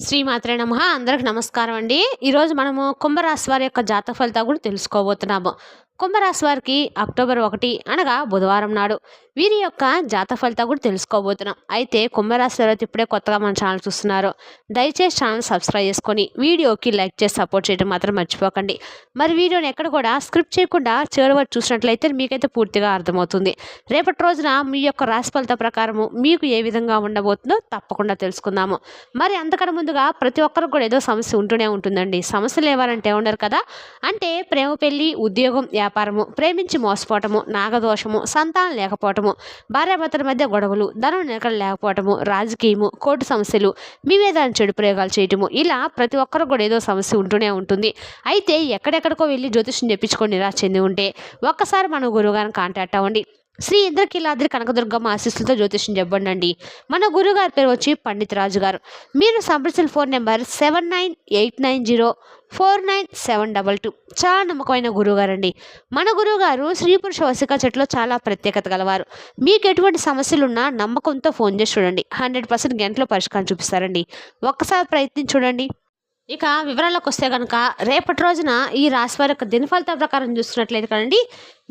శ్రీమాత్రే నమ. అందరికి నమస్కారం అండి. ఈరోజు మనము కుంభరాశి వారి యొక్క జాతక ఫలితాలు కూడా తెలుసుకోబోతున్నాము. కుంభరాశి వారికి అక్టోబర్ ఒకటి అనగా బుధవారం నాడు వీరి యొక్క జాతక ఫలితాలు కూడా తెలుసుకోబోతున్నాం. అయితే కుంభరాశి వారు ఇప్పుడే కొత్తగా మన ఛానల్ చూస్తున్నారు. దయచేసి ఛానల్ సబ్స్క్రైబ్ చేసుకొని వీడియోకి లైక్ చేసి సపోర్ట్ చేయడం మాత్రం మర్చిపోకండి. మరి వీడియోని ఎక్కడ కూడా స్క్రిప్ట్ చేయకుండా చివరి వరకు చూసినట్లయితే మీకైతే పూర్తిగా అర్థమవుతుంది. రేపటి రోజున మీ యొక్క రాశి ఫలిత ప్రకారము మీకు ఏ విధంగా ఉండబోతుందో తప్పకుండా తెలుసుకుందాము. మరి అంతకన్నా ముందుగా ప్రతి ఒక్కరికి కూడా ఏదో సమస్య ఉంటూనే ఉంటుందండి. సమస్యలు ఏవాలంటే ఉండరు కదా? అంటే ప్రేమ పెళ్ళి ఉద్యోగం వ్యాపారము ప్రేమించి మోసపోవటము నాగదోషము సంతానం లేకపోవటము భార్యాభర్తల మధ్య గొడవలు ధనం నిలకడ లేకపోవటము రాజకీయము కోర్టు సమస్యలు మీ మీద చెడు ప్రయోగాలు చేయటము ఇలా ప్రతి ఒక్కరికి కూడా ఏదో సమస్య ఉంటూనే ఉంటుంది. అయితే ఎక్కడెక్కడికో వెళ్ళి జ్యోతిష్యం చెప్పించుకొని నిరాశ చెంది ఉంటే ఒక్కసారి మన గురువుగారిని కాంటాక్ట్ అవ్వండి. శ్రీ ఇంద్రకీలాద్రి కనకదుర్గమ్మ ఆశీస్సులతో జ్యోతిష్యం చెప్పండి అండి మన గురుగారి పేరు వచ్చి పండిత్ రాజు గారు మీరు సంప్రదించిన phone number seven nine eight nine zero four nine seven double two. చాలా నమ్మకమైన గురువుగారు అండి మన గురువుగారు స్త్రీ పురుష వసిక చెట్లో చాలా ప్రత్యేకత గలవారు. మీకు ఎటువంటి సమస్యలున్నా నమ్మకంతో ఫోన్ చేసి చూడండి. హండ్రెడ్ పర్సెంట్ గంటలో పరిష్కారం చూపిస్తారండి. ఒక్కసారి ప్రయత్నించి చూడండి. ఇక వివరాలకు వస్తే కనుక రేపటి రోజున ఈ రాశి వారి యొక్క దినఫలిత ప్రకారం చూస్తున్నట్లయితే కదండి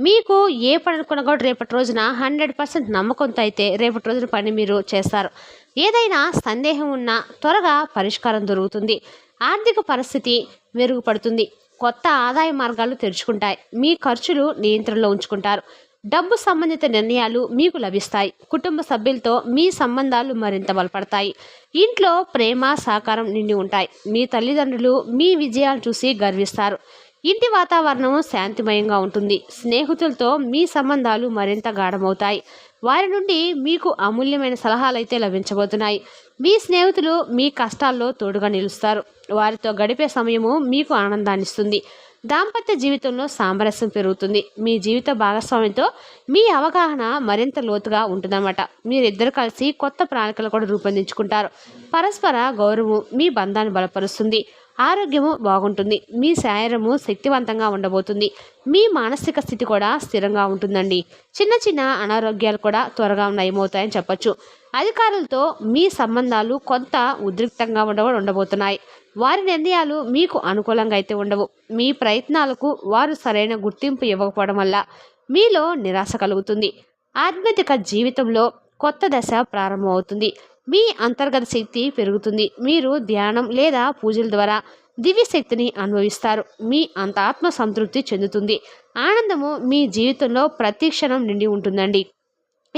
మీకు ఏ పని అనుకున్నా కూడా రేపటి రోజున హండ్రెడ్ పర్సెంట్ నమ్మకంతో అయితే రేపటి రోజున పని మీరు చేస్తారు. ఏదైనా సందేహం ఉన్నా త్వరగా పరిష్కారం దొరుకుతుంది. ఆర్థిక పరిస్థితి మెరుగుపడుతుంది. కొత్త ఆదాయ మార్గాలు తెరుచుకుంటాయి. మీ ఖర్చులు నియంత్రణలో ఉంచుకుంటారు. డబ్బు సంబంధిత నిర్ణయాలు మీకు లభిస్తాయి. కుటుంబ సభ్యులతో మీ సంబంధాలు మరింత బలపడతాయి. ఇంట్లో ప్రేమ సహకారం నిండి ఉంటాయి. మీ తల్లిదండ్రులు మీ విజయాలు చూసి గర్విస్తారు. ఇంటి వాతావరణం శాంతిమయంగా ఉంటుంది. స్నేహితులతో మీ సంబంధాలు మరింత గాఢమవుతాయి. వారి నుండి మీకు అమూల్యమైన సలహాలు అయితే లభించబోతున్నాయి. మీ స్నేహితులు మీ కష్టాల్లో తోడుగా నిలుస్తారు. వారితో గడిపే సమయము మీకు ఆనందాన్నిస్తుంది. దాంపత్య జీవితంలో సామరస్యం పెరుగుతుంది. మీ జీవిత భాగస్వామితో మీ అవగాహన మరింత లోతుగా ఉంటుందన్నమాట. మీరిద్దరు కలిసి కొత్త ప్రణాళికలు కూడా రూపొందించుకుంటారు. పరస్పర గౌరవం మీ బంధాన్ని బలపరుస్తుంది. ఆరోగ్యము బాగుంటుంది. మీ శరీరము శక్తివంతంగా ఉండబోతుంది. మీ మానసిక స్థితి కూడా స్థిరంగా ఉంటుందండి. చిన్న చిన్న అనారోగ్యాలు కూడా త్వరగా నయమవుతాయని చెప్పొచ్చు. అధికారులతో మీ సంబంధాలు కొంత ఉద్రిక్తంగా ఉండ ఉండబోతున్నాయి. వారి నిర్ణయాలు మీకు అనుకూలంగా అయితే ఉండవు. మీ ప్రయత్నాలకు వారు సరైన గుర్తింపు ఇవ్వకపోవడం వల్ల మీలో నిరాశ కలుగుతుంది. ఆధ్యాత్మిక జీవితంలో కొత్త దశ ప్రారంభమవుతుంది. మీ అంతర్గత శక్తి పెరుగుతుంది. మీరు ధ్యానం లేదా పూజల ద్వారా దివ్య శక్తిని అనుభవిస్తారు. మీ అంత ఆత్మ సంతృప్తి చెందుతుంది. ఆనందము మీ జీవితంలో ప్రతి క్షణం నిండి ఉంటుందండి.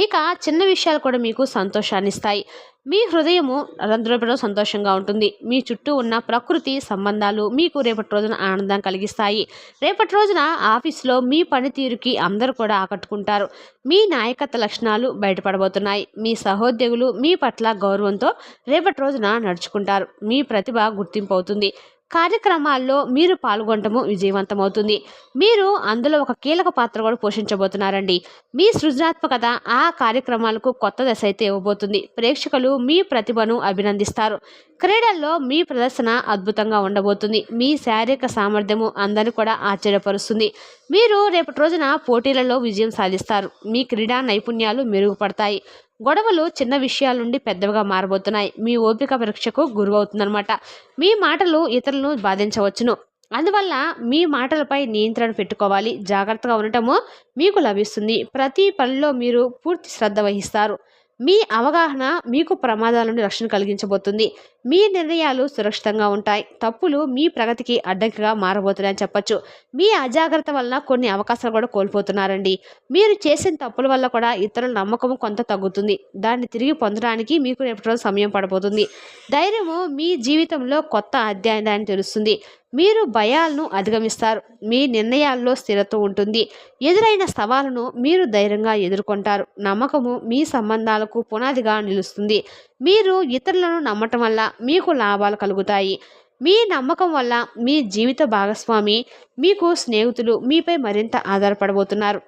ఇక చిన్న విషయాలు కూడా మీకు సంతోషాన్ని ఇస్తాయి. మీ హృదయము రంధ్రపడం సంతోషంగా ఉంటుంది. మీ చుట్టూ ఉన్న ప్రకృతి సంబంధాలు మీకు రేపటి రోజున ఆనందం కలిగిస్తాయి. రేపటి రోజున ఆఫీస్లో మీ పనితీరుకి అందరూ కూడా ఆకట్టుకుంటారు. మీ నాయకత్వ లక్షణాలు బయటపడబోతున్నాయి. మీ సహోద్యోగులు మీ పట్ల గౌరవంతో రేపటి రోజున నడుచుకుంటారు. మీ ప్రతిభ గుర్తింపు అవుతుంది. కార్యక్రమాల్లో మీరు పాల్గొనటము విజయవంతమవుతుంది. మీరు అందులో ఒక కీలక పాత్ర కూడా పోషించబోతున్నారండి. మీ సృజనాత్మకత ఆ కార్యక్రమాలకు కొత్త దశ అయితే ఇవ్వబోతుంది. ప్రేక్షకులు మీ ప్రతిభను అభినందిస్తారు. క్రీడల్లో మీ ప్రదర్శన అద్భుతంగా ఉండబోతుంది. మీ శారీరక సామర్థ్యము అందరిని కూడా ఆశ్చర్యపరుస్తుంది. మీరు రేపటి రోజున పోటీలలో విజయం సాధిస్తారు. మీ క్రీడా నైపుణ్యాలు మెరుగుపడతాయి. గొడవలు చిన్న విషయాల నుండి పెద్దవిగా మారబోతున్నాయి. మీ ఓపిక పరీక్షకు గురువవుతుందన్నమాట. మీ మాటలు ఇతరులను బాధించవచ్చును. అందువల్ల మీ మాటలపై నియంత్రణ పెట్టుకోవాలి. జాగ్రత్తగా ఉండటము మీకు లభిస్తుంది. ప్రతి పనిలో మీరు పూర్తి శ్రద్ధ వహిస్తారు. మీ అవగాహన మీకు ప్రమాదాల నుండి రక్షణ కలిగించబోతుంది. మీ నిర్ణయాలు సురక్షితంగా ఉంటాయి. తప్పులు మీ ప్రగతికి అడ్డంకిగా మారబోతున్నాయని చెప్పొచ్చు. మీ అజాగ్రత్త వల్ల కొన్ని అవకాశాలు కూడా కోల్పోతున్నారండి. మీరు చేసిన తప్పుల వల్ల కూడా ఇతరుల నమ్మకం కొంత తగ్గుతుంది. దాన్ని తిరిగి పొందడానికి మీకు రేపటి రోజు సమయం పడబోతుంది. ధైర్యము మీ జీవితంలో కొత్త అధ్యాయాన్ని తెలుస్తుంది మీరు భయాలను అధిగమిస్తారు. మీ నిర్ణయాల్లో స్థిరత్వం ఉంటుంది. ఎదురైన సవాలును మీరు ధైర్యంగా ఎదుర్కొంటారు. నమ్మకము మీ సంబంధాలకు పునాదిగా నిలుస్తుంది. మీరు ఇతరులను నమ్మటం వల్ల మీకు లాభాలు కలుగుతాయి. మీ నమ్మకం వల్ల మీ జీవిత భాగస్వామి మీకు స్నేహితులు మీపై మరింత ఆధారపడబోతున్నారు.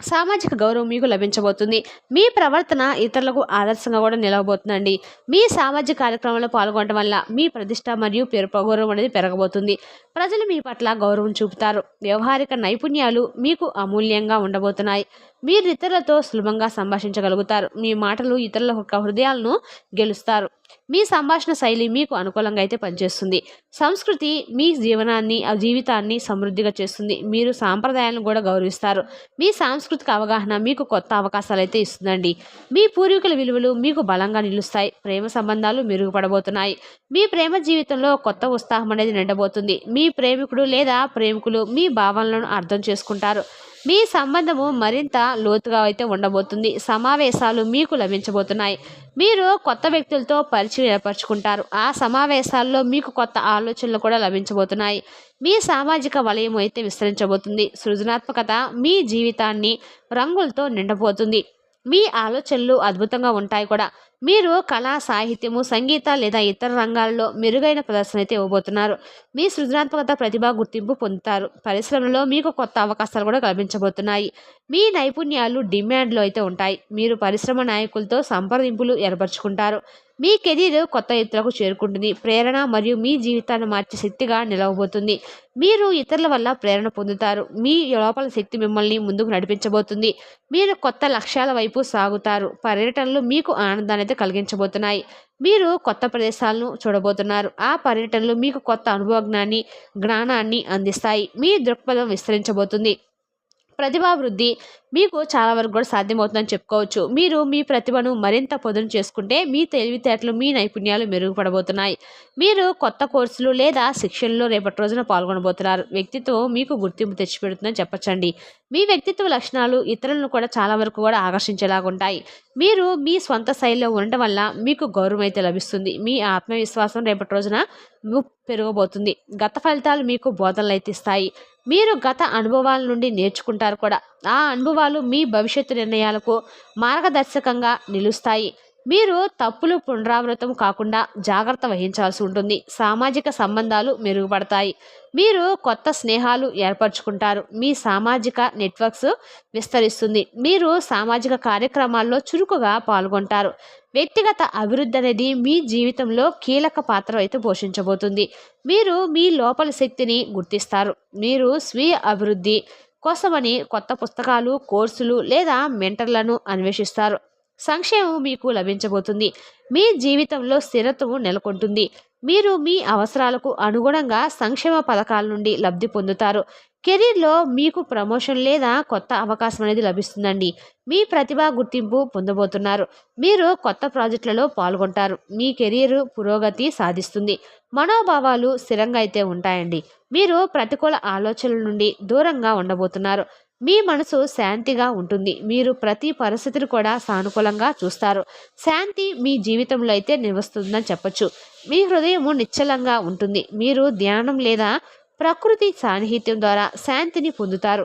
సామాజిక గౌరవం మీకు లభించబోతుంది. మీ ప్రవర్తన ఇతరులకు ఆదర్శంగా కూడా నిలవబోతుందండి. మీ సామాజిక కార్యక్రమంలో పాల్గొనడం వల్ల మీ ప్రతిష్ట మరియు పేరు గౌరవం అనేది పెరగబోతుంది. ప్రజలు మీ పట్ల గౌరవం చూపుతారు. వ్యవహారిక నైపుణ్యాలు మీకు అమూల్యంగా ఉండబోతున్నాయి. మీరు ఇతరులతో సులభంగా సంభాషించగలుగుతారు. మీ మాటలు ఇతరుల యొక్క హృదయాలను గెలుస్తారు. మీ సంభాషణ శైలి మీకు అనుకూలంగా అయితే పనిచేస్తుంది. సంస్కృతి మీ జీవనాన్ని ఆ జీవితాన్ని సమృద్ధిగా చేస్తుంది. మీరు సాంప్రదాయాలను కూడా గౌరవిస్తారు. మీ సాంస్కృతిక అవగాహన మీకు కొత్త అవకాశాలు అయితే ఇస్తుందండి. మీ పూర్వీకుల విలువలు మీకు బలంగా నిలుస్తాయి. ప్రేమ సంబంధాలు మెరుగుపడబోతున్నాయి. మీ ప్రేమ జీవితంలో కొత్త ఉత్సాహం అనేది నిండబోతుంది. మీ ప్రేమికుడు లేదా ప్రేమికులు మీ భావనలను అర్థం చేసుకుంటారు. మీ సంబంధము మరింత లోతుగా అయితే ఉండబోతుంది. సమావేశాలు మీకు లభించబోతున్నాయి. మీరు కొత్త వ్యక్తులతో పరిచయం ఏర్పరచుకుంటారు. ఆ సమావేశాల్లో మీకు కొత్త ఆలోచనలు కూడా లభించబోతున్నాయి. మీ సామాజిక వలయం అయితే విస్తరించబోతుంది. సృజనాత్మకత మీ జీవితాన్ని రంగులతో నిండబోతుంది. మీ ఆలోచనలు అద్భుతంగా ఉంటాయి కూడా. మీరు కళా సాహిత్యము సంగీత లేదా ఇతర రంగాల్లో మెరుగైన ప్రదర్శన అయితే ఇవ్వబోతున్నారు. మీ సృజనాత్మకత ప్రతిభ గుర్తింపు పొందుతారు. పరిశ్రమలో మీకు కొత్త అవకాశాలు కూడా కల్పించబోతున్నాయి. మీ నైపుణ్యాలు డిమాండ్లో అయితే ఉంటాయి. మీరు పరిశ్రమ నాయకులతో సంప్రదింపులు ఏర్పరచుకుంటారు. మీ కెరీర్ కొత్త ఎత్తులకు చేరుకుంటుంది. ప్రేరణ మరియు మీ జీవితాన్ని మార్చే శక్తిగా నిలవబోతుంది. మీరు ఇతరుల వల్ల ప్రేరణ పొందుతారు. మీ లోపల శక్తి మిమ్మల్ని ముందుకు నడిపించబోతుంది. మీరు కొత్త లక్ష్యాల వైపు సాగుతారు. పర్యటనలు మీకు ఆనందాన్ని అయితే కలిగించబోతున్నాయి. మీరు కొత్త ప్రదేశాలను చూడబోతున్నారు. ఆ పర్యటనలు మీకు కొత్త అనుభవజ్ఞాన్ని జ్ఞానాన్ని అందిస్తాయి. మీ దృక్పథం విస్తరించబోతుంది. ప్రతిభావృద్ధి మీకు చాలా వరకు కూడా సాధ్యమవుతుందని చెప్పుకోవచ్చు. మీరు మీ ప్రతిభను మరింత పొదును చేసుకుంటే మీ తెలివితేటలు మీ నైపుణ్యాలు మెరుగుపడబోతున్నాయి. మీరు కొత్త కోర్సులు లేదా శిక్షణలో రేపటి రోజున పాల్గొనబోతున్నారు. వ్యక్తిత్వం మీకు గుర్తింపు తెచ్చిపెడుతుందని చెప్పచ్చండి. మీ వ్యక్తిత్వ లక్షణాలు ఇతరులను కూడా చాలా వరకు కూడా ఆకర్షించేలాగా ఉంటాయి. మీరు మీ స్వంత శైలిలో ఉండటం వల్ల మీకు గౌరవం అయితే లభిస్తుంది. మీ ఆత్మవిశ్వాసం రేపటి రోజున పెరగబోతుంది. గత ఫలితాలు మీకు బోధనలు అయితే ఇస్తాయి. మీరు గత అనుభవాల నుండి నేర్చుకుంటారు కూడా. ఆ అనుభవాలు మీ భవిష్యత్తు నిర్ణయాలకు మార్గదర్శకంగా నిలుస్తాయి. మీరు తప్పులు పునరావృతం కాకుండా జాగ్రత్త వహించాల్సి ఉంటుంది. సామాజిక సంబంధాలు మెరుగుపడతాయి. మీరు కొత్త స్నేహాలు ఏర్పరచుకుంటారు. మీ సామాజిక నెట్వర్క్స్ విస్తరిస్తుంది. మీరు సామాజిక కార్యక్రమాల్లో చురుకుగా పాల్గొంటారు. వ్యక్తిగత అభివృద్ధి అనేది మీ జీవితంలో కీలక పాత్ర అయితే పోషించబోతుంది. మీరు మీ లోపల శక్తిని గుర్తిస్తారు. మీరు స్వీయ అభివృద్ధి కోసమని కొత్త పుస్తకాలు కోర్సులు లేదా మెంటర్లను అన్వేషిస్తారు. సంక్షేమం మీకు లభించబోతుంది. మీ జీవితంలో స్థిరత్వం నెలకొంటుంది. మీరు మీ అవసరాలకు అనుగుణంగా సంక్షేమ పథకాల నుండి లబ్ధి పొందుతారు. కెరీర్లో మీకు ప్రమోషన్ లేదా కొత్త అవకాశం అనేది లభిస్తుందండి. మీ ప్రతిభా గుర్తింపు పొందబోతున్నారు. మీరు కొత్త ప్రాజెక్టులలో పాల్గొంటారు. మీ కెరీర్ పురోగతి సాధిస్తుంది. మనోభావాలు స్థిరంగా అయితే ఉంటాయండి. మీరు ప్రతికూల ఆలోచనల నుండి దూరంగా ఉండబోతున్నారు. మీ మనసు శాంతిగా ఉంటుంది. మీరు ప్రతి పరిస్థితిని కూడా సానుకూలంగా చూస్తారు. శాంతి మీ జీవితంలో అయితే నివస్తుందని చెప్పొచ్చు. మీ హృదయము నిశ్చలంగా ఉంటుంది. మీరు ధ్యానం లేదా ప్రకృతి సాన్నిహిత్యం ద్వారా శాంతిని పొందుతారు.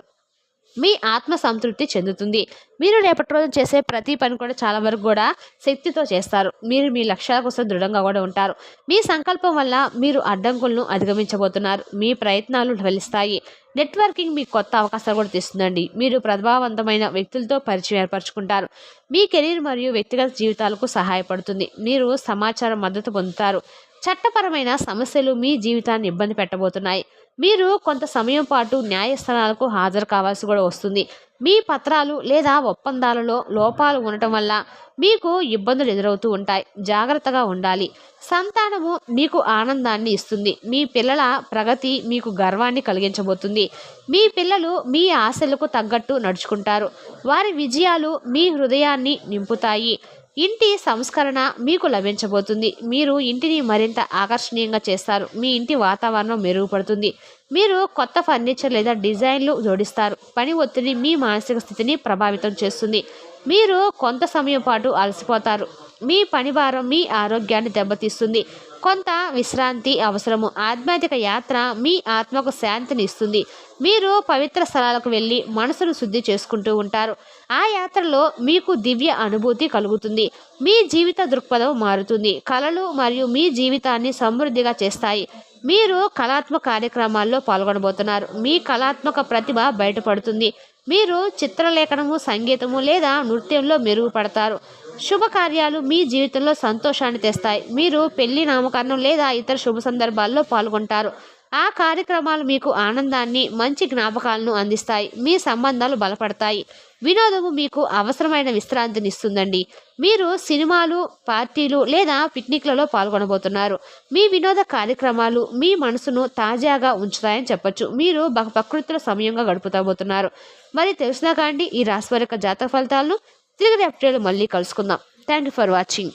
మీ ఆత్మ సంతృప్తి చెందుతుంది. మీరు రేపటి రోజు చేసే ప్రతి పని కూడా చాలా వరకు కూడా శక్తితో చేస్తారు. మీరు మీ లక్ష్యాల కోసం దృఢంగా కూడా ఉంటారు. మీ సంకల్పం వల్ల మీరు అడ్డంకులను అధిగమించబోతున్నారు. మీ ప్రయత్నాలు ఫలిస్తాయి. నెట్వర్కింగ్ మీకు కొత్త అవకాశాలు కూడా తీస్తుందండి. మీరు ప్రభావవంతమైన వ్యక్తులతో పరిచయం ఏర్పరచుకుంటారు. మీ కెరీర్ మరియు వ్యక్తిగత జీవితాలకు సహాయపడుతుంది. మీరు సమాచారం మద్దతు పొందుతారు. చట్టపరమైన సమస్యలు మీ జీవితాన్ని ఇబ్బంది పెట్టబోతున్నాయి. మీరు కొంత సమయం పాటు న్యాయస్థానాలకు హాజరు కావాల్సి కూడా వస్తుంది. మీ పత్రాలు లేదా ఒప్పందాలలో లోపాలు ఉండటం వల్ల మీకు ఇబ్బందులు ఎదురవుతూ ఉంటాయి. జాగ్రత్తగా ఉండాలి. సంతానము మీకు ఆనందాన్ని ఇస్తుంది. మీ పిల్లల ప్రగతి మీకు గర్వాన్ని కలిగించబోతుంది. మీ పిల్లలు మీ ఆశలకు తగ్గట్టు నడుచుకుంటారు. వారి విజయాలు మీ హృదయాన్ని నింపుతాయి. ఇంటి సంస్కరణ మీకు లభించబోతుంది. మీరు ఇంటిని మరింత ఆకర్షణీయంగా చేస్తారు. మీ ఇంటి వాతావరణం మెరుగుపడుతుంది. మీరు కొత్త ఫర్నిచర్ లేదా డిజైన్లు జోడిస్తారు. పని ఒత్తిడి మీ మానసిక స్థితిని ప్రభావితం చేస్తుంది. మీరు కొంత సమయం పాటు అలసిపోతారు. మీ పనిభారం మీ ఆరోగ్యాన్ని దెబ్బతీస్తుంది. కొంత విశ్రాంతి అవసరము. ఆధ్యాత్మిక యాత్ర మీ ఆత్మకు శాంతిని ఇస్తుంది. మీరు పవిత్ర స్థలాలకు వెళ్ళి మనసును శుద్ధి చేసుకుంటూ ఉంటారు. ఆ యాత్రలో మీకు దివ్య అనుభూతి కలుగుతుంది. మీ జీవిత దృక్పథం మారుతుంది. కళలు మరియు మీ జీవితాన్ని సమృద్ధిగా చేస్తాయి. మీరు కళాత్మక కార్యక్రమాల్లో పాల్గొనబోతున్నారు. మీ కళాత్మక ప్రతిభ బయటపడుతుంది. మీరు చిత్రలేఖనము సంగీతము లేదా నృత్యంలో మెరుగుపడతారు. శుభకార్యాలు మీ జీవితంలో సంతోషాన్ని తెస్తాయి. మీరు పెళ్ళి నామకరణం లేదా ఇతర శుభ సందర్భాల్లో పాల్గొంటారు. ఆ కార్యక్రమాలు మీకు ఆనందాన్ని మంచి జ్ఞాపకాలను అందిస్తాయి. మీ సంబంధాలు బలపడతాయి. వినోదము మీకు అవసరమైన విశ్రాంతిని ఇస్తుందండి మీరు సినిమాలు పార్టీలు లేదా పిక్నిక్లలో పాల్గొనబోతున్నారు. మీ వినోద కార్యక్రమాలు మీ మనసును తాజాగా ఉంచుతాయని చెప్పొచ్చు. మీరు ప్రకృతిలో సమయంగా గడుపుతాబోతున్నారు. మరి తెలిసినా కాండి ఈ రాశి యొక్క జాతక ఫలితాలను తిరిగి అప్డేట్ మళ్ళీ కలుసుకుందాం. Thank you for watching